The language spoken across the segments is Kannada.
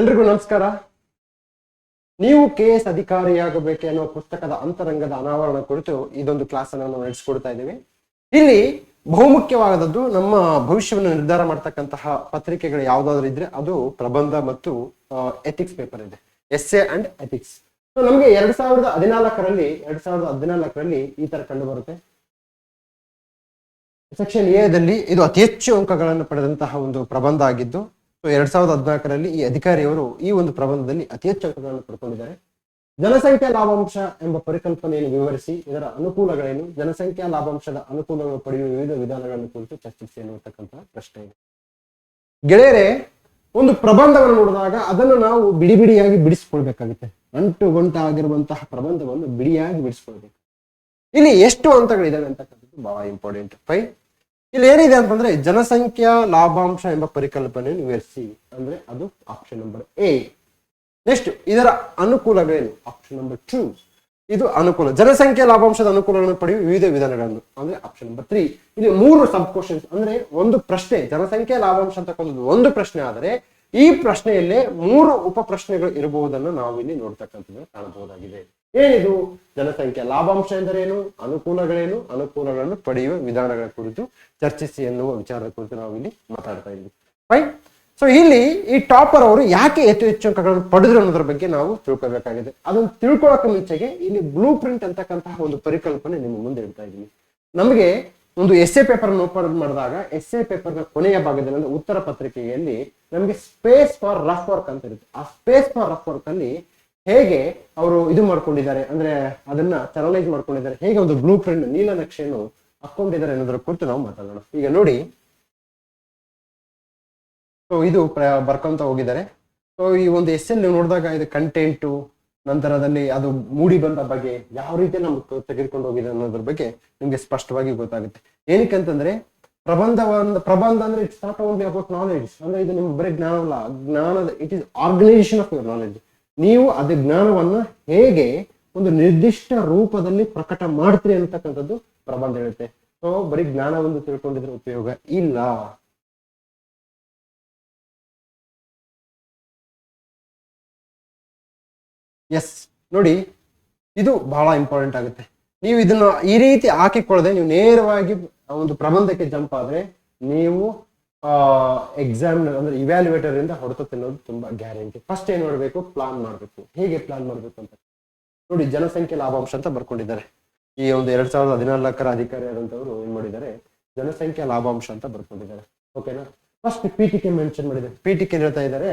ಎಲ್ರಿಗೂ ನಮಸ್ಕಾರ. ನೀವು ಕೆ ಎಸ್ ಅಧಿಕಾರಿಯಾಗಬೇಕು ಅನ್ನೋ ಪುಸ್ತಕದ ಅಂತರಂಗದ ಅನಾವರಣ ಕುರಿತು ಇದೊಂದು ಕ್ಲಾಸ್ ಅನ್ನು ನಾವು ನಡೆಸಿಕೊಡ್ತಾ ಇದ್ದೀವಿ. ಇಲ್ಲಿ ಬಹುಮುಖ್ಯವಾದದ್ದು ನಮ್ಮ ಭವಿಷ್ಯವನ್ನು ನಿರ್ಧಾರ ಮಾಡ್ತಕ್ಕಂತಹ ಪತ್ರಿಕೆಗಳು ಯಾವ್ದಾದ್ರು ಇದ್ರೆ ಅದು ಪ್ರಬಂಧ ಮತ್ತು ಎಥಿಕ್ಸ್ ಪೇಪರ್ ಇದೆ. S A and ethics so ನಮಗೆ ಎರಡ್ ಸಾವಿರದ ಹದಿನಾಲ್ಕರಲ್ಲಿ, ಎರಡ್ ಸಾವಿರದ ಹದಿನಾಲ್ಕರಲ್ಲಿ ಈ ತರ ಕಂಡು ಬರುತ್ತೆ ಸೆಕ್ಷನ್ ಎದಲ್ಲಿ ಇದು ಅತಿ ಹೆಚ್ಚು ಅಂಕಗಳನ್ನು ಪಡೆದಂತಹ ಒಂದು ಪ್ರಬಂಧ ಆಗಿದ್ದು ಸೊ ಎರಡ್ ಸಾವಿರದ ಹದಿನಾಲ್ಕರಲ್ಲಿ ಈ ಅಧಿಕಾರಿಯವರು ಈ ಒಂದು ಪ್ರಬಂಧದಲ್ಲಿ ಅತಿ ಹೆಚ್ಚು ಅಂಕಗಳನ್ನು ಪಡ್ಕೊಂಡಿದ್ದಾರೆ. ಜನಸಂಖ್ಯಾ ಲಾಭಾಂಶ ಎಂಬ ಪರಿಕಲ್ಪನೆಯನ್ನು ವಿವರಿಸಿ, ಇದರ ಅನುಕೂಲಗಳೇನು? ಜನಸಂಖ್ಯಾ ಲಾಭಾಂಶದ ಅನುಕೂಲಗಳು ಪಡೆಯುವ ವಿವಿಧ ವಿಧಾನಗಳನ್ನು ಕುರಿತು ಚರ್ಚಿಸಿ ಎನ್ನುವಂತಕ್ಕಂತಹ ಪ್ರಶ್ನೆ ಇದೆ. ಗೆಳೆಯರೆ, ಒಂದು ಪ್ರಬಂಧವನ್ನು ನೋಡಿದಾಗ ಅದನ್ನು ನಾವು ಬಿಡಿ ಬಿಡಿಯಾಗಿ ಬಿಡಿಸ್ಕೊಳ್ಬೇಕಾಗುತ್ತೆ. ಅಂಟು ಗಂಟಾಗಿರುವಂತಹ ಪ್ರಬಂಧವನ್ನು ಬಿಡಿಯಾಗಿ ಬಿಡಿಸಿಕೊಳ್ಬೇಕು. ಇಲ್ಲಿ ಎಷ್ಟು ಹಂತಗಳಿದಾವೆ ಅಂತಕ್ಕಂಥದ್ದು ಬಹಳ ಇಂಪಾರ್ಟೆಂಟ್ ಫೈ ಇಲ್ಲಿ ಏನಿದೆ ಅಂತಂದ್ರೆ ಜನಸಂಖ್ಯಾ ಲಾಭಾಂಶ ಎಂಬ ಪರಿಕಲ್ಪನೆಯನ್ನು ವಿವರಿಸಿ ಅಂದ್ರೆ ಅದು ಆಪ್ಷನ್ ನಂಬರ್ ಎ ನೆಕ್ಸ್ಟ್ ಇದರ ಅನುಕೂಲಗಳೇನು? ಆಪ್ಷನ್ ನಂಬರ್ ಟೂ ಇದು ಅನುಕೂಲ. ಜನಸಂಖ್ಯಾ ಲಾಭಾಂಶದ ಅನುಕೂಲಗಳನ್ನು ಪಡೆಯುವ ವಿವಿಧ ವಿಧಾನಗಳನ್ನು. ಅಂದ್ರೆ ಆಪ್ಷನ್ ನಂಬರ್ ತ್ರೀ ಇಲ್ಲಿ ಮೂರು ಸಬ್ ಕ್ವಶನ್ಸ್ ಅಂದ್ರೆ ಒಂದು ಪ್ರಶ್ನೆ, ಜನಸಂಖ್ಯಾ ಲಾಭಾಂಶ ಅಂತಕ್ಕಂಥದ್ದು ಒಂದು ಪ್ರಶ್ನೆ ಆದರೆ ಈ ಪ್ರಶ್ನೆಯಲ್ಲೇ ಮೂರು ಉಪ ಪ್ರಶ್ನೆಗಳು ಇರಬಹುದನ್ನು ನಾವು ಇಲ್ಲಿ ನೋಡ್ತಕ್ಕಂಥದ್ದು ಕಾಣಬಹುದಾಗಿದೆ. ಏನಿದು? ಜನಸಂಖ್ಯೆ ಲಾಭಾಂಶ ಎಂದರೇನು? ಅನುಕೂಲಗಳೇನು? ಅನುಕೂಲಗಳನ್ನು ಪಡೆಯುವ ವಿಧಾನಗಳ ಕುರಿತು ಚರ್ಚಿಸಿ ಎನ್ನುವ ವಿಚಾರದ ಕುರಿತು ನಾವು ಇಲ್ಲಿ ಮಾತಾಡ್ತಾ ಇದ್ವಿ ರೈಟ್ ಸೊ ಇಲ್ಲಿ ಈ ಟಾಪರ್ ಅವರು ಯಾಕೆ ಹೆಚ್ಚು ಹೆಚ್ಚು ಅಂಕಗಳನ್ನು ಪಡೆದ್ರು ಅನ್ನೋದ್ರ ಬಗ್ಗೆ ನಾವು ತಿಳ್ಕೊಬೇಕಾಗಿದೆ ಅದನ್ನು ತಿಳ್ಕೊಳ್ಳೋಕೆ ಮುಂಚೆಗೆ ಇಲ್ಲಿ ಬ್ಲೂ ಪ್ರಿಂಟ್ ಅಂತಕ್ಕಂತಹ ಒಂದು ಪರಿಕಲ್ಪನೆ ನಿಮ್ಮ ಮುಂದೆ ಇಡ್ತಾ ಇದ್ದೀನಿ. ನಮಗೆ ಒಂದು ಎಸ್ ಎ ಪೇಪರ್ ಓಪನ್ ಮಾಡಿದಾಗ ಎಸ್ ಎ ಪೇಪರ್ನ ಕೊನೆಯ ಭಾಗದಲ್ಲಿ ಅಂದ್ರೆ ಉತ್ತರ ಪತ್ರಿಕೆಯಲ್ಲಿ ನಮಗೆ ಸ್ಪೇಸ್ ಫಾರ್ ರಫ್ ವರ್ಕ್ ಅಂತ ಇರುತ್ತೆ. ಆ ಸ್ಪೇಸ್ ಫಾರ್ ರಫ್ ವರ್ಕ್ ಅಲ್ಲಿ ಹೇಗೆ ಅವರು ಇದು ಮಾಡ್ಕೊಂಡಿದ್ದಾರೆ? ಅಂದ್ರೆ ಅದನ್ನ ಚರಲೈಸ್ ಮಾಡ್ಕೊಂಡಿದ್ದಾರೆ. ಹೇಗೆ ಒಂದು ಬ್ಲೂ ಪ್ರಿಂಟ್ ನೀಲನಕ್ಷೆಯನ್ನು ಹಾಕೊಂಡಿದ್ದಾರೆ ಅನ್ನೋದ್ರ ಕುರಿತು ನಾವು ಮಾತಾಡೋಣ. ಈಗ ನೋಡಿ. ಸೊ ಇದು ಬರ್ಕೊಂತ ಹೋಗಿದ್ದಾರೆ. ಸೊ ಈ ಒಂದು ಎಸ್ ಎಲ್ ನೀವು ನೋಡಿದಾಗ ಇದು ಕಂಟೆಂಟು ನಂತರದಲ್ಲಿ ಅದು ಮೂಡಿ ಬಂದ ಬಗ್ಗೆ ಯಾವ ರೀತಿ ನಮ್ಗೆ ತೆಗೆದುಕೊಂಡು ಹೋಗಿದೆ ಅನ್ನೋದ್ರ ಬಗ್ಗೆ ನಿಮ್ಗೆ ಸ್ಪಷ್ಟವಾಗಿ ಗೊತ್ತಾಗುತ್ತೆ. ಏನಕ್ಕೆ ಅಂತಂದ್ರೆ ಒಂದು ಪ್ರಬಂಧ ಅಂದ್ರೆ it's not only about knowledge ಅಂದ್ರೆ ಇದು ನಿಮ್ಗೆ ಬರೀ ಜ್ಞಾನ ಅಲ್ಲ. ಜ್ಞಾನದ it is organisation of your knowledge ನೀವು ಅದು ಜ್ಞಾನವನ್ನ ಹೇಗೆ ಒಂದು ನಿರ್ದಿಷ್ಟ ರೂಪದಲ್ಲಿ ಪ್ರಕಟ ಮಾಡ್ತೀರಿ ಅಂತಕ್ಕಂಥದ್ದು ಪ್ರಬಂಧ ಹೇಳುತ್ತೆ. ಸೊ, ಬರೀ ಜ್ಞಾನವನ್ನು ತಿಳ್ಕೊಂಡಿದ್ರೆ ಉಪಯೋಗ ಇಲ್ಲ. ಎಸ್ ನೋಡಿ, ಇದು ಬಹಳ ಇಂಪಾರ್ಟೆಂಟ್ ಆಗುತ್ತೆ. ನೀವು ಇದನ್ನ ಈ ರೀತಿ ಹಾಕಿಕೊಳ್ಳದೆ ನೀವು ನೇರವಾಗಿ ಒಂದು ಪ್ರಬಂಧಕ್ಕೆ ಜಂಪ್ ಆದ್ರೆ ನೀವು ಎಕ್ಸಾಮ್ ಅಂದ್ರೆ ಇವ್ಯಾಲ್ಯೂಟರ್ ಇಂದ ಹೊಡೆತ ತಿನ್ನೋದು ತುಂಬಾ ಗ್ಯಾರಂಟಿ ಫಸ್ಟ್ ಏನ್ ಮಾಡ್ಬೇಕು? ಪ್ಲಾನ್ ಮಾಡಬೇಕು. ಹೇಗೆ ಪ್ಲಾನ್ ಮಾಡಬೇಕು ಅಂತ. ನೋಡಿ, ಜನಸಂಖ್ಯೆ ಲಾಭಾಂಶ ಅಂತ ಬರ್ಕೊಂಡಿದ್ದಾರೆ. ಈ ಒಂದು ಎರಡ್ ಸಾವಿರದ ಹದಿನಾಲ್ಕರ ಅಧಿಕಾರಿ ಆದಂತವರು ಏನ್ ಮಾಡಿದ್ದಾರೆ? ಜನಸಂಖ್ಯೆ ಲಾಭಾಂಶ ಅಂತ ಬರ್ಕೊಂಡಿದ್ದಾರೆ. ಓಕೆನಾ ಫಸ್ಟ್ ಪಿಟಿಕೆ ಮೆನ್ಷನ್ ಮಾಡಿದ್ದಾರೆ. ಕೆ ಹೇಳ್ತಾ ಇದ್ದಾರೆ?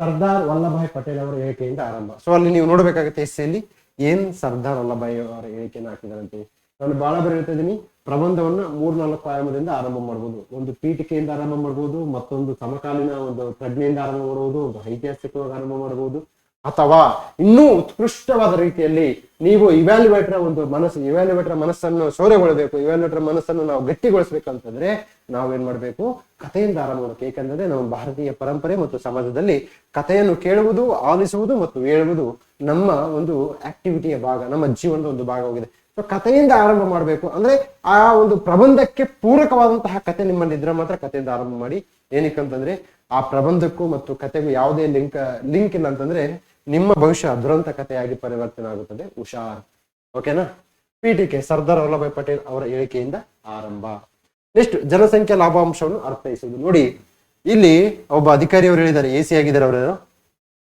ಸರ್ದಾರ್ ವಲ್ಲಭಾಯ್ ಪಟೇಲ್ ಅವರ ಹೇಳಿಕೆಯಿಂದ ಆರಂಭ. ಸೊ ಅಲ್ಲಿ ನೀವು ನೋಡಬೇಕಾಗುತ್ತೆ ಎಲ್ಲಿ ಏನ್ ಸರ್ದಾರ್ ವಲ್ಲಭಾಯ್ ಅವರ ಹೇಳಿಕೆಯನ್ನು ಹಾಕಿದ್ದಾರೆ ಅಂತ ನಾನು ಬಹಳ ಬಾರಿ ಹೇಳ್ತಾ ಇದ್ದೀನಿ. ಪ್ರಬಂಧವನ್ನ ಮೂರ್ನಾಲ್ಕು ಆಯಾಮದಿಂದ ಆರಂಭ ಮಾಡ್ಬೋದು. ಒಂದು ಪೀಠಿಕೆಯಿಂದ ಆರಂಭ ಮಾಡ್ಬೋದು, ಮತ್ತೊಂದು ಸಮಕಾಲೀನ ಒಂದು ಪ್ರಜ್ಞೆಯಿಂದ ಆರಂಭ ಮಾಡ್ಬೋದು, ಒಂದು ಐತಿಹಾಸಿಕವಾಗಿ ಆರಂಭ ಮಾಡಬಹುದು ಅಥವಾ ಇನ್ನೂ ಉತ್ಕೃಷ್ಟವಾದ ರೀತಿಯಲ್ಲಿ ನೀವು ಇವ್ಯಾಲ್ಯುವೇಟರ್ ಒಂದು ಮನಸ್ಸು ಇವ್ಯಾಲ್ಯುವೇಟರ್ ಮನಸ್ಸನ್ನು ಶೌರ್ಯಗೊಳ್ಳಬೇಕು ಇವ್ಯಾಲ್ಯುವೇಟರ್ ಮನಸ್ಸನ್ನು ನಾವು ಗಟ್ಟಿಗೊಳಿಸ್ಬೇಕಂತಂದ್ರೆ ನಾವೇನ್ ಮಾಡ್ಬೇಕು? ಕಥೆಯಿಂದ ಆರಂಭ ಮಾಡಬೇಕು. ಏಕೆಂದರೆ ನಮ್ಮ ಭಾರತೀಯ ಪರಂಪರೆ ಮತ್ತು ಸಮಾಜದಲ್ಲಿ ಕಥೆಯನ್ನು ಕೇಳುವುದು, ಆಲಿಸುವುದು ಮತ್ತು ಹೇಳುವುದು ನಮ್ಮ ಒಂದು ಆಕ್ಟಿವಿಟಿಯ ಭಾಗ, ನಮ್ಮ ಜೀವನದ ಒಂದು ಭಾಗವಾಗಿದೆ. ಸೊ ಕಥೆಯಿಂದ ಆರಂಭ ಮಾಡಬೇಕು. ಅಂದ್ರೆ ಆ ಒಂದು ಪ್ರಬಂಧಕ್ಕೆ ಪೂರಕವಾದಂತಹ ಕತೆ ನಿಮ್ಮಲ್ಲಿ ಇದ್ರೆ ಮಾತ್ರ ಕಥೆಯಿಂದ ಆರಂಭ ಮಾಡಿ. ಏನಕ್ಕಂತಂದ್ರೆ, ಆ ಪ್ರಬಂಧಕ್ಕೂ ಮತ್ತು ಕತೆಗೂ ಯಾವುದೇ ಲಿಂಕ್ ಲಿಂಕ್ ಇಲ್ಲ ಅಂತಂದ್ರೆ ನಿಮ್ಮ ಭವಿಷ್ಯ ದುರಂತ ಕಥೆಯಾಗಿ ಪರಿವರ್ತನೆ ಆಗುತ್ತದೆ. ಹುಷಾರ್ ಓಕೆನಾ? P T K Sardar Vallabhbhai Patel ಅವರ ಹೇಳಿಕೆಯಿಂದ ಆರಂಭ. ನೆಕ್ಸ್ಟ್, ಜನಸಂಖ್ಯಾ ಲಾಭಾಂಶವನ್ನು ಅರ್ಥೈಸುವುದು. ನೋಡಿ, ಇಲ್ಲಿ ಒಬ್ಬ ಅಧಿಕಾರಿಯವರು ಹೇಳಿದ್ದಾರೆ. ಎ ಸಿ ಆಗಿದ್ದಾರೆ ಅವರು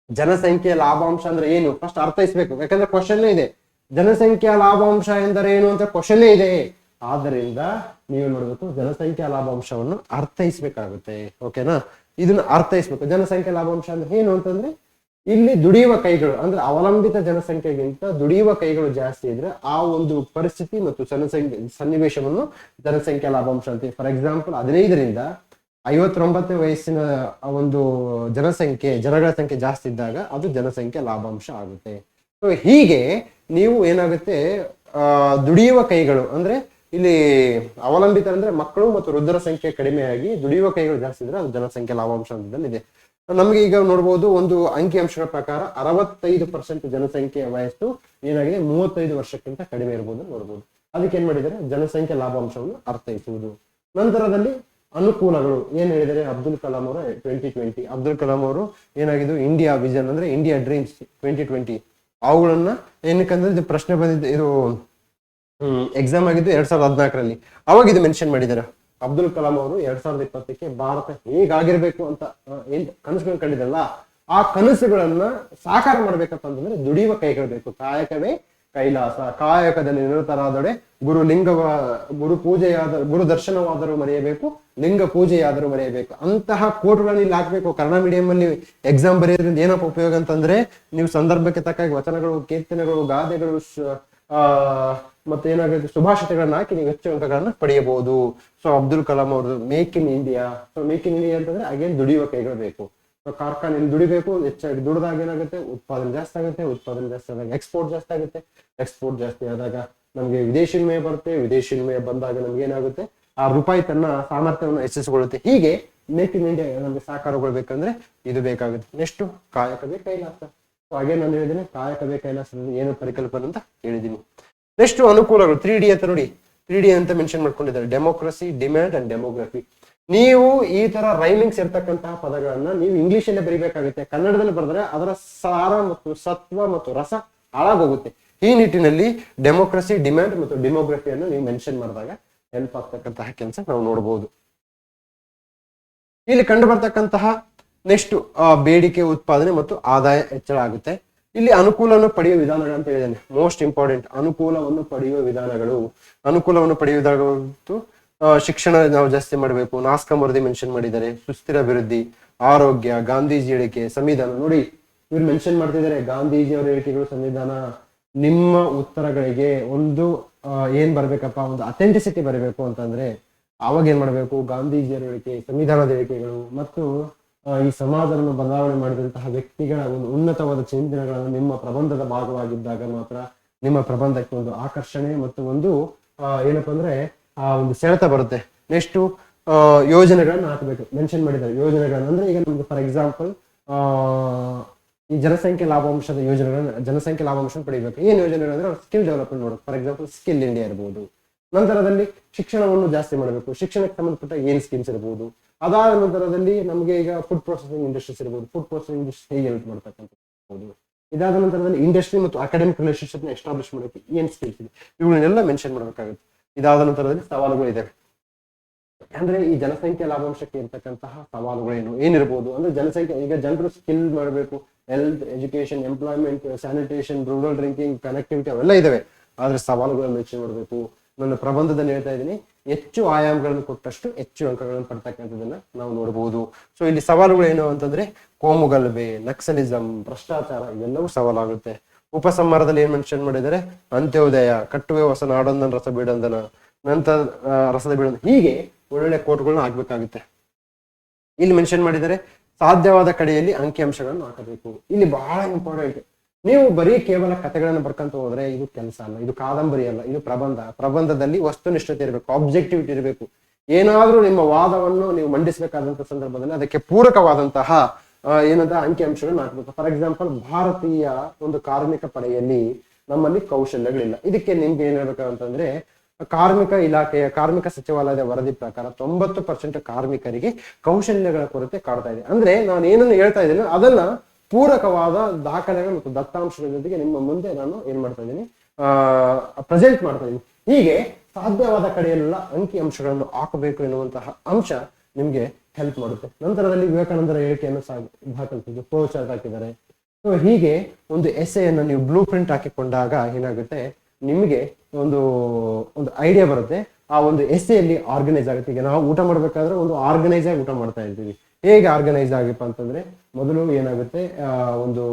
ಜನಸಂಖ್ಯೆ ಲಾಭಾಂಶ ಅಂದ್ರೆ ಏನು? ಫಸ್ಟ್ ಅರ್ಥೈಸ್ಬೇಕು. ಯಾಕಂದ್ರೆ ಕ್ವಶನ್ ಇದೆ. ಜನಸಂಖ್ಯಾ ಲಾಭಾಂಶ ಎಂದರೆ ಏನು ಅಂತ ಕ್ವಶನ್ ಇದೆ. ಆದ್ದರಿಂದ ನೀವೇನ್ ನೋಡಬೇಕು, ಜನಸಂಖ್ಯಾ ಲಾಭಾಂಶವನ್ನು ಅರ್ಥೈಸ್ಬೇಕಾಗುತ್ತೆ. ಓಕೆನಾ ಇದನ್ನ ಅರ್ಥೈಸ್ಬೇಕು. ಜನಸಂಖ್ಯಾ ಲಾಭಾಂಶ ಅಂದ್ರೆ ಏನು ಅಂತಂದ್ರೆ, ಇಲ್ಲಿ ದುಡಿಯುವ ಕೈಗಳು, ಅಂದ್ರೆ ಅವಲಂಬಿತ ಜನಸಂಖ್ಯೆಗಿಂತ ದುಡಿಯುವ ಕೈಗಳು ಜಾಸ್ತಿ ಇದ್ರೆ ಆ ಒಂದು ಪರಿಸ್ಥಿತಿ ಮತ್ತು ಜನಸಂಖ್ಯೆ, ಸನ್ನಿವೇಶವನ್ನು ಜನಸಂಖ್ಯಾ ಲಾಭಾಂಶ ಅಂತೀವಿ. ಫಾರ್ ಎಕ್ಸಾಂಪಲ್ ಹದಿನೈದರಿಂದ ಐವತ್ತೊಂಬತ್ತನೇ ವಯಸ್ಸಿನ ಒಂದು ಜನಸಂಖ್ಯೆ, ಜನಗಳ ಸಂಖ್ಯೆ ಜಾಸ್ತಿ ಇದ್ದಾಗ ಅದು ಜನಸಂಖ್ಯೆ ಲಾಭಾಂಶ ಆಗುತ್ತೆ. ಸೊ ಹೀಗೆ ನೀವು ಏನಾಗುತ್ತೆ ದುಡಿಯುವ ಕೈಗಳು, ಅಂದ್ರೆ ಇಲ್ಲಿ ಅವಲಂಬಿತ ಅಂದ್ರೆ ಮಕ್ಕಳು ಮತ್ತು ವೃದ್ಧರ ಸಂಖ್ಯೆ ಕಡಿಮೆಯಾಗಿ ದುಡಿಯುವ ಕೈಗಳು ಜಾಸ್ತಿ ಇದ್ರೆ ಅದು ಜನಸಂಖ್ಯೆ ಲಾಭಾಂಶ ಇದೆ. ನಮಗೆ ಈಗ ನೋಡ್ಬೋದು ಒಂದು ಅಂಕಿ ಅಂಶಗಳ ಪ್ರಕಾರ ಅರವತ್ತೈದು ಪರ್ಸೆಂಟ್ ಜನಸಂಖ್ಯೆಯ ವಯಸ್ಸು ಏನಾಗಿದೆ, ಮೂವತ್ತೈದು ವರ್ಷಕ್ಕಿಂತ ಕಡಿಮೆ ಇರ್ಬೋದು ನೋಡ್ಬೋದು. ಅದಕ್ಕೆ ಏನ್ ಮಾಡಿದರೆ ಜನಸಂಖ್ಯೆ ಲಾಭಾಂಶವನ್ನು ಅರ್ಥೈಸುವುದು. ನಂತರದಲ್ಲಿ ಅನುಕೂಲಗಳು, ಏನ್ ಹೇಳಿದರೆ ಅಬ್ದುಲ್ ಕಲಾಂ ಅವರ ಟ್ವೆಂಟಿ ಟ್ವೆಂಟಿ ಅಬ್ದುಲ್ ಕಲಾಂ ಅವರು ಏನಾಗಿದ್ದು ಇಂಡಿಯಾ ವಿಜನ್ ಅಂದ್ರೆ ಇಂಡಿಯಾ ಡ್ರೀಮ್ಸ್ ಟ್ವೆಂಟಿ ಟ್ವೆಂಟಿ ಅವುಗಳನ್ನ ಏನಕ್ಕಂದ್ರೆ ಇದು ಪ್ರಶ್ನೆ ಬಂದಿದ್ದು, ಇದು ಎಕ್ಸಾಮ್ ಆಗಿದ್ದು ಎರಡ್ ಸಾವಿರದ ಹದಿನಾಲ್ಕರಲ್ಲಿ. ಅವಾಗ ಇದು ಮೆನ್ಷನ್ ಮಾಡಿದ್ದಾರೆ ಅಬ್ದುಲ್ ಕಲಾಂ ಅವರು ಎರಡ್ ಸಾವಿರದ ಇಪ್ಪತ್ತಕ್ಕೆ ಭಾರತ ಹೇಗಾಗಿರ್ಬೇಕು ಅಂತ ಏನ್ ಕನಸುಗಳನ್ನ ಕಂಡಿದ್ರಲ್ಲ, ಆ ಕನಸುಗಳನ್ನ ಸಾಕಾರ ಮಾಡ್ಬೇಕಪ್ಪ ಅಂತಂದ್ರೆ ದುಡಿಯುವ ಕೈಗಳು ಬೇಕು. ಕಾಯಕವೇ ಕೈಲಾಸ. ಕಾಯಕದಲ್ಲಿ ನಿರತರಾದೊಡೆ ಗುರು ಲಿಂಗವ ಗುರು ಪೂಜೆಯಾದ, ಗುರು ದರ್ಶನವಾದರೂ ಮರೆಯಬೇಕು, ಲಿಂಗ ಪೂಜೆಯಾದರೂ ಮರೆಯಬೇಕು. ಅಂತಹ ಕೋಟ್ಗಳನ್ನ ಇಲ್ಲಿ ಹಾಕ್ಬೇಕು. ಕನ್ನಡ ಮೀಡಿಯಂ ಅಲ್ಲಿ ಎಕ್ಸಾಮ್ ಬರೆಯೋದ್ರಿಂದ ಏನಪ್ಪ ಉಪಯೋಗ ಅಂತಂದ್ರೆ, ನೀವು ಸಂದರ್ಭಕ್ಕೆ ತಕ್ಕಾಗಿ ವಚನಗಳು, ಕೀರ್ತನೆಗಳು, ಗಾದೆಗಳು ಆ, ಮತ್ತೆ ಏನಾಗುತ್ತೆ ಸುಭಾಷಿತಗಳನ್ನ ಹಾಕಿ ನೀವು ಹೆಚ್ಚು ಅಂಕಗಳನ್ನ ಪಡೆಯಬಹುದು. ಸೊ ಅಬ್ದುಲ್ ಕಲಾಂ ಅವ್ರದ್ದು make in India so make in India ಅಂತಂದ್ರೆ ಅಗೇನ್ ದುಡಿಯುವ ಕೈಗಳು ಬೇಕು. ಕಾರ್ಖಾನೆಯಲ್ಲಿ ದುಡಿಬೇಕು, ಹೆಚ್ಚಾಗಿ ದುಡಿದಾಗ ಏನಾಗುತ್ತೆ? ಉತ್ಪಾದನೆ ಜಾಸ್ತಿ ಆಗುತ್ತೆ, ಉತ್ಪಾದನೆ ಜಾಸ್ತಿ ಆದಾಗ ಎಕ್ಸ್ಪೋರ್ಟ್ ಜಾಸ್ತಿ ಆಗುತ್ತೆ. ಎಕ್ಸ್ಪೋರ್ಟ್ ಜಾಸ್ತಿ ಆದಾಗ ನಮಗೆ ವಿದೇಶಿ ವಿನಿಮಯ ಬರುತ್ತೆ. ವಿದೇಶಿ ವಿನಿಮಯ ಬಂದಾಗ ನಮ್ಗೆ ಏನಾಗುತ್ತೆ? ಆ ರೂಪಾಯಿ ತನ್ನ ಸಾಮರ್ಥ್ಯವನ್ನು ಹೆಚ್ಚಿಸಿಕೊಳ್ಳುತ್ತೆ. ಹೀಗೆ ಮೇಕ್ ಇನ್ ಇಂಡಿಯಾ ನಮಗೆ ಸಾಕಾರಗೊಳ್ಬೇಕಂದ್ರೆ ಇದು ಬೇಕಾಗುತ್ತೆ. ನೆಕ್ಸ್ಟ್ ಕಾಯಕವೇ ಕೈಲಾಸ. ಸೊ ಹಾಗೆ ನಾನು ಹೇಳಿದ್ದೀನಿ ಕಾಯಕವೇ ಕೈಲಾಸ ಏನು ಪರಿಕಲ್ಪನೆ ಅಂತ ಹೇಳಿದ್ದೀನಿ. ನೆಕ್ಸ್ಟ್ ಅನುಕೂಲಗಳು. ತ್ರೀ ಡಿ ಅಂತ ನೋಡಿ. ತ್ರೀ ಡಿ ಅಂತ ಮೆನ್ಷನ್ ಮಾಡ್ಕೊಂಡಿದ್ದಾರೆ. ಡೆಮೋಕ್ರಸಿ ಡಿಮ್ಯಾಂಡ್ ಅಂಡ್ ಡೆಮೋಗ್ರಫಿ ನೀವು ಈ ತರ ರೈಮಿಂಗ್ಸ್ ಇರ್ತಕ್ಕಂತಹ ಪದಗಳನ್ನ ನೀವು ಇಂಗ್ಲಿಷ್ ಅಲ್ಲೇ ಬರಿಬೇಕಾಗುತ್ತೆ. ಕನ್ನಡದಲ್ಲಿ ಬರೆದ್ರೆ ಅದರ ಸಾರ ಮತ್ತು ಸತ್ವ ಮತ್ತು ರಸ ಹಾಳಾಗೋಗುತ್ತೆ. ಈ ನಿಟ್ಟಿನಲ್ಲಿ ಡೆಮೋಕ್ರಸಿ ಡಿಮ್ಯಾಂಡ್ ಮತ್ತು ಡೆಮೋಗ್ರಫಿಯನ್ನು ನೀವು ಮೆನ್ಷನ್ ಮಾಡಿದಾಗ ಹೆಲ್ಪ್ ಆಗ್ತಕ್ಕಂತಹ ಕೆಲಸ ನಾವು ನೋಡಬಹುದು ಇಲ್ಲಿ ಕಂಡು ಬರ್ತಕ್ಕಂತಹ ನೆಕ್ಸ್ಟ್ ಬೇಡಿಕೆ ಉತ್ಪಾದನೆ ಮತ್ತು ಆದಾಯ ಹೆಚ್ಚಳ ಆಗುತ್ತೆ. ಇಲ್ಲಿ ಅನುಕೂಲವನ್ನು ಪಡೆಯುವ ವಿಧಾನಗಳು ಅಂತ ಹೇಳಿದ್ದೇನೆ. ಮೋಸ್ಟ್ ಇಂಪಾರ್ಟೆಂಟ್ ಅನುಕೂಲವನ್ನು ಪಡೆಯುವ ವಿಧಾನಗಳು. ಅನುಕೂಲವನ್ನು ಪಡೆಯುವ ವಿಧಾನಗಳು ಶಿಕ್ಷಣ ನಾವು ಜಾಸ್ತಿ ಮಾಡಬೇಕು. ನಾಸ್ಕಂ ವರದಿ ಮೆನ್ಷನ್ ಮಾಡಿದ್ದಾರೆ. ಸುಸ್ಥಿರ ಅಭಿವೃದ್ಧಿ, ಆರೋಗ್ಯ, ಗಾಂಧೀಜಿ ಹೇಳಿಕೆ, ಸಂವಿಧಾನ. ನೋಡಿ, ಇವ್ರು ಮೆನ್ಷನ್ ಮಾಡ್ತಿದ್ದಾರೆ. ಗಾಂಧೀಜಿ ಅವರ ಹೇಳಿಕೆಗಳು ಸಂವಿಧಾನ. ನಿಮ್ಮ ಉತ್ತರಗಳಿಗೆ ಒಂದು ಏನ್ ಬರ್ಬೇಕಪ್ಪ? ಒಂದು ಅಥೆಂಟಿಸಿಟಿ ಬರಬೇಕು ಅಂತಂದ್ರೆ, ಅವಾಗ ಏನ್ ಮಾಡ್ಬೇಕು? ಗಾಂಧೀಜಿಯವರ ಹೇಳಿಕೆ, ಸಂವಿಧಾನದ ಹೇಳಿಕೆಗಳು, ಮತ್ತು ಈ ಸಮಾಜವನ್ನು ಬದಲಾವಣೆ ಮಾಡಿದಂತಹ ವ್ಯಕ್ತಿಗಳ ಒಂದು ಉನ್ನತವಾದ ಚಿಂತನೆಗಳನ್ನು ನಿಮ್ಮ ಪ್ರಬಂಧದ ಭಾಗವಾಗಿದ್ದಾಗ ಮಾತ್ರ ನಿಮ್ಮ ಪ್ರಬಂಧಕ್ಕೆ ಒಂದು ಆಕರ್ಷಣೆ ಮತ್ತು ಒಂದು ಏನಪ್ಪಾ ಅಂದ್ರೆ ಆ ಒಂದು ಸೆಳೆತ ಬರುತ್ತೆ. ನೆಕ್ಸ್ಟ್ ಯೋಜನೆಗಳನ್ನು ಹಾಕಬೇಕು. ಮೆನ್ಷನ್ ಮಾಡಿದ್ದಾರೆ ಯೋಜನೆಗಳನ್ನು. ಅಂದ್ರೆ ಈಗ ನಮ್ಗೆ ಫಾರ್ ಎಕ್ಸಾಂಪಲ್ ಈ ಜನಸಂಖ್ಯೆ ಲಾಭಾಂಶದ ಯೋಜನೆಗಳನ್ನ ಜನಸಂಖ್ಯೆ ಲಾಭಾಂಶ ಪಡಿಬೇಕು. ಏನ್ ಯೋಜನೆಗಳು ಅಂದ್ರೆ ಸ್ಕಿಲ್ ಡೆವಲಪ್ಮೆಂಟ್ ನೋಡೋದು. ಫಾರ್ ಎಕ್ಸಾಂಪಲ್ ಸ್ಕಿಲ್ ಇಂಡಿಯಾ ಇರ್ಬೋದು. ನಂತರದಲ್ಲಿ ಶಿಕ್ಷಣವನ್ನು ಜಾಸ್ತಿ ಮಾಡಬೇಕು. ಶಿಕ್ಷಣಕ್ಕೆ ಸಂಬಂಧಪಟ್ಟ ಏನ್ ಸ್ಕೀಮ್ಸ್ ಇರಬಹುದು ಅದಾದ ನಂತರದಲ್ಲಿ ನಮಗೆ ಈಗ ಫುಡ್ ಪ್ರೊಸೆಸಿಂಗ್ ಇಂಡಸ್ಟ್ರೀಸ್ ಇರಬಹುದು ಫುಡ್ ಪ್ರೊಸೆಸಿಂಗ್ ಇಂಡಸ್ಟ್ರಿ ಹೇಗೆ ಹೆಲ್ಪ್ ಮಾಡ್ತಕ್ಕಂಥದ್ದು ಇದಾದ ನಂತರದಲ್ಲಿ ಇಂಡಸ್ಟ್ರಿ ಮತ್ತು ಅಕಾಡೆಮಿಕ್ ರಿಲೇಶನ್ಶಿಪ್ನ ಎಸ್ಟಾಬ್ಲಿಷ್ ಮಾಡೋಕೆ ಏನ್ ಸ್ಕಿಲ್ಸ್ ಇದೆ. ಇವುಗಳನ್ನೆಲ್ಲ ಮೆನ್ಷನ್ ಮಾಡಬೇಕಾಗುತ್ತೆ. ಇದಾದ ನಂತರದಲ್ಲಿ ಸವಾಲುಗಳು ಇದಾವೆ ಅಂದ್ರೆ ಈ ಜನಸಂಖ್ಯೆ ಲಾಭಾಂಶಕ್ಕೆ ಇರ್ತಕ್ಕಂತಹ ಸವಾಲುಗಳೇನು? ಏನಿರ್ಬೋದು? ಅಂದ್ರೆ ಜನಸಂಖ್ಯೆ, ಈಗ ಜನರು ಸ್ಕಿಲ್ ಮಾಡಬೇಕು health education employment sanitation rural drinking connectivity ಅವೆಲ್ಲ ಇದಾವೆ. ಆದ್ರೆ ಸವಾಲುಗಳನ್ನು ಹೆಚ್ಚು ಮಾಡಬೇಕು. ನನ್ನ ಪ್ರಬಂಧದಲ್ಲಿ ಹೇಳ್ತಾ ಇದ್ದೀನಿ, ಹೆಚ್ಚು ಆಯಾಮಗಳನ್ನು ಕೊಟ್ಟಷ್ಟು ಹೆಚ್ಚು ಅಂಕಗಳನ್ನು ಪಡ್ತಕ್ಕಂಥದ್ದನ್ನ ನಾವು ನೋಡಬಹುದು ಸೊ ಇಲ್ಲಿ ಸವಾಲುಗಳು ಏನು ಅಂತಂದ್ರೆ, ಕೋಮುಗಲಭೆ, ನಕ್ಸಲಿಸಂ, ಭ್ರಷ್ಟಾಚಾರ, ಇವೆಲ್ಲವೂ ಸವಾಲಾಗುತ್ತೆ. ಉಪಸಂಹಾರದಲ್ಲಿ ಏನ್ ಮೆನ್ಷನ್ ಮಾಡಿದರೆ ಅಂತ್ಯೋದಯ, ಕಟ್ಟುವೆ, ಹೊಸ ನಾಡೊಂದನ ರಸ ಬೀಡಂದನ ನಂತರ ರಸದ ಬೀಡಂದ ಹೀಗೆ ಒಳ್ಳೊಳ್ಳೆ ಕೋಟ್ಗಳನ್ನ ಹಾಕ್ಬೇಕಾಗುತ್ತೆ. ಇಲ್ಲಿ ಮೆನ್ಷನ್ ಮಾಡಿದರೆ ಸಾಧ್ಯವಾದ ಕಡೆಯಲ್ಲಿ ಅಂಕಿಅಂಶಗಳನ್ನು ಹಾಕಬೇಕು. ಇಲ್ಲಿ ಬಹಳ ಇಂಪಾರ್ಟೆಂಟ್ ನೀವು ಬರೀ ಕೇವಲ ಕಥೆಗಳನ್ನು ಬರ್ಕೊಂತ ಹೋದ್ರೆ ಇದು ಕೆಲಸ ಅಲ್ಲ, ಇದು ಕಾದಂಬರಿ ಅಲ್ಲ, ಇದು ಪ್ರಬಂಧ. ಪ್ರಬಂಧದಲ್ಲಿ ವಸ್ತುನಿಷ್ಠತೆ ಇರಬೇಕು ಆಬ್ಜೆಕ್ಟಿವಿಟಿ ಇರಬೇಕು. ಏನಾದ್ರೂ ನಿಮ್ಮ ವಾದವನ್ನು ನೀವು ಮಂಡಿಸಬೇಕಾದಂತಹ ಸಂದರ್ಭದಲ್ಲಿ ಅದಕ್ಕೆ ಪೂರಕವಾದಂತಹ ಆ, ಏನಂತ ಅಂಕಿಅಂಶಗಳನ್ನ ಹಾಕ್ಬೇಕು ಫಾರ್ ಎಕ್ಸಾಂಪಲ್ ಭಾರತೀಯ ಒಂದು ಕಾರ್ಮಿಕ ಪಡೆಯಲ್ಲಿ ನಮ್ಮಲ್ಲಿ ಕೌಶಲ್ಯಗಳಿಲ್ಲ. ಇದಕ್ಕೆ ನಿಮ್ಗೆ ಏನ್ ಹೇಳ್ಬೇಕಂತಂದ್ರೆ ಕಾರ್ಮಿಕ ಇಲಾಖೆಯ ಕಾರ್ಮಿಕ ಸಚಿವಾಲಯದ ವರದಿ ಪ್ರಕಾರ ತೊಂಬತ್ತು ಪರ್ಸೆಂಟ್ ಕಾರ್ಮಿಕರಿಗೆ ಕೌಶಲ್ಯಗಳ ಕೊರತೆ ಕಾಡ್ತಾ ಇದೆ. ಅಂದ್ರೆ ನಾನು ಏನನ್ನು ಹೇಳ್ತಾ ಇದ್ದೀನಿ ಅದನ್ನ ಪೂರಕವಾದ ದಾಖಲೆಗಳು ಮತ್ತು ದತ್ತಾಂಶಗಳ ಜೊತೆಗೆ ನಿಮ್ಮ ಮುಂದೆ ನಾನು ಏನ್ ಮಾಡ್ತಾ ಇದ್ದೀನಿ ಪ್ರೆಸೆಂಟ್ ಮಾಡ್ತಾ ಇದ್ದೀನಿ. ಹೀಗೆ ಸಾಧ್ಯವಾದ ಕಡೆಯೆಲ್ಲ ಅಂಕಿ ಅಂಶಗಳನ್ನು ಹಾಕಬೇಕು ಎನ್ನುವಂತಹ ಅಂಶ ನಿಮ್ಗೆ ಹೆಲ್ಪ್ ಮಾಡುತ್ತೆ ನಂತರದಲ್ಲಿ ವಿವೇಕಾನಂದರ ಹೇಳಿಕೆಯನ್ನು ಸಹ ದಾಖಲಿಸಿದ್ದು ಪ್ರೋಚಾರ್ಟ್ ಹಾಕಿದ್ದಾರೆ. ಸೊ ಹೀಗೆ ಒಂದು ಎಸೆಯನ್ನು ನೀವು ಬ್ಲೂ ಪ್ರಿಂಟ್ ಹಾಕಿಕೊಂಡಾಗ ಏನಾಗುತ್ತೆ, ನಿಮಗೆ ಒಂದು ಒಂದು ಐಡಿಯಾ ಬರುತ್ತೆ. ಆ ಒಂದು ಎಸೆಯಲ್ಲಿ ಆರ್ಗನೈಸ್ ಆಗುತ್ತೆ. ಈಗ ನಾವು ಊಟ ಮಾಡ್ಬೇಕಾದ್ರೆ ಒಂದು ಆರ್ಗನೈಸ್ ಆಗಿ ಊಟ ಮಾಡ್ತಾ ಇರ್ತೀವಿ. ಹೇಗೆ ಆರ್ಗನೈಸ್ ಆಗಿಪ್ಪ ಅಂತಂದ್ರೆ, ಮೊದಲು ಏನಾಗುತ್ತೆ ಒಂದು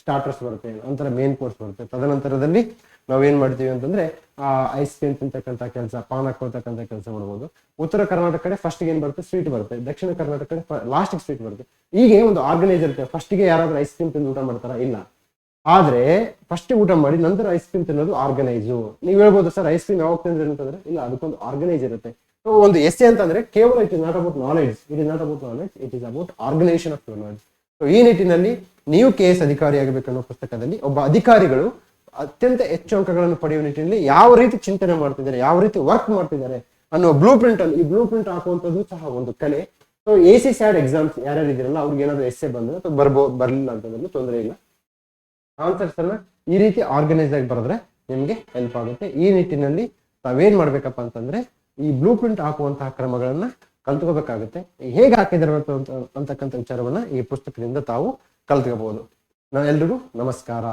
ಸ್ಟಾರ್ಟರ್ಸ್ ಬರುತ್ತೆ, ನಂತರ ಮೇನ್ ಕೋರ್ಸ್ ಬರುತ್ತೆ. ತದನಂತರದಲ್ಲಿ ನಾವೇನ್ ಮಾಡ್ತೀವಿ ಅಂತಂದ್ರೆ, ಆ ಐಸ್ ಕ್ರೀಮ್ ತಿಂತಕ್ಕಂಥ ಕೆಲಸ ಪಾನ್ ಹಾಕೊಳ್ತಕ್ಕಂಥ ಕೆಲಸ ಮಾಡ್ಬೋದು. ಉತ್ತರ ಕರ್ನಾಟಕ ಕಡೆ ಫಸ್ಟ್ ಏನ್ ಬರುತ್ತೆ? ಸ್ವೀಟ್ ಬರುತ್ತೆ. ದಕ್ಷಿಣ ಕರ್ನಾಟಕ ಕಡೆ ಲಾಸ್ಟ್ ಸ್ವೀಟ್ ಬರುತ್ತೆ. ಈಗ ಒಂದು ಆರ್ಗನೈಸ್ ಇರುತ್ತೆ ಫಸ್ಟ್ಗೆ ಯಾರಾದ್ರೂ ಐಸ್ ಕ್ರೀಮ್ ತಿಂದು ಊಟ ಮಾಡ್ತಾರಾ? ಇಲ್ಲ. ಆದ್ರೆ ಫಸ್ಟ್ ಊಟ ಮಾಡಿ ನಂತರ ಐಸ್ ಕ್ರೀಮ್ ತಿನ್ನೋದು ಆರ್ಗನೈಸು ನೀವು ಹೇಳ್ಬೋದು, ಸರ್ ಐಸ್ ಕ್ರೀಮ್ ಯಾವಾಗ ತಿಂದ್ರಿ? ಅಂತಂದ್ರೆ, ಇಲ್ಲ, ಅದಕ್ಕೊಂದು ಆರ್ಗನೈಸ್ ಇರುತ್ತೆ. ಸೊ ಒಂದು ಎಸ್ ಅಂತಂದ್ರೆ, ಕೇವಲ it is not about knowledge it is not about knowledge it is about organisation of knowledge so ಈ ನಿಟ್ಟಿನಲ್ಲಿ ನೀವು ಕೆ ಎಸ್ ಅಧಿಕಾರಿ ಆಗಬೇಕನ್ನೋ ಪುಸ್ತಕದಲ್ಲಿ ಒಬ್ಬ ಅಧಿಕಾರಿಗಳು ಅತ್ಯಂತ ಹೆಚ್ಚು ಅಂಕಗಳನ್ನು ಪಡೆಯುವ ನಿಟ್ಟಿನಲ್ಲಿ ಯಾವ ರೀತಿ ಚಿಂತನೆ ಮಾಡ್ತಿದ್ದಾರೆ, ಯಾವ ರೀತಿ ವರ್ಕ್ ಮಾಡ್ತಿದ್ದಾರೆ ಅನ್ನೋ ಬ್ಲೂ ಪ್ರಿಂಟ್ ಅನ್ನು ಈ ಬ್ಲೂ ಪ್ರಿಂಟ್ ಹಾಕುವಂಥದ್ದು ಸಹ ಒಂದು ಕಲೆ. So A C sad exams ಯಾರ್ಯಾರು ಇದ್ರಲ್ಲ ಅವ್ರಿಗೆ ಏನಾದ್ರು ಎ ಬಂದ್ರೆ ಅಥವಾ ಬರ್ಬೋ, ಬರಲಿಲ್ಲ ಅಂತಂದ್ರೂ ತೊಂದರೆ ಇಲ್ಲ. ಆನ್ಸರ್ಸ್ ಅನ್ನ ಈ ರೀತಿ ಆರ್ಗನೈಸ್ ಆಗಿ ಬರೆದ್ರೆ ನಿಮ್ಗೆ ಹೆಲ್ಪ್ ಆಗುತ್ತೆ. ಈ ನಿಟ್ಟಿನಲ್ಲಿ ತಾವೇನ್ ಮಾಡ್ಬೇಕಪ್ಪ ಅಂತಂದ್ರೆ ಈ ಬ್ಲೂ ಪ್ರಿಂಟ್ ಹಾಕುವಂತಹ ಕ್ರಮಗಳನ್ನ ಕಲ್ತ್ಕೋಬೇಕಾಗುತ್ತೆ. ಹೇಗೆ ಹಾಕಿದಾರೆ ಅಂತ ಅಂತಕ್ಕಂಥ ವಿಚಾರವನ್ನ ಈ ಪುಸ್ತಕದಿಂದ ತಾವು ಕಲ್ತ್ಕೋಬಹುದು. ನಾ ಎಲ್ರಿಗೂ ನಮಸ್ಕಾರ.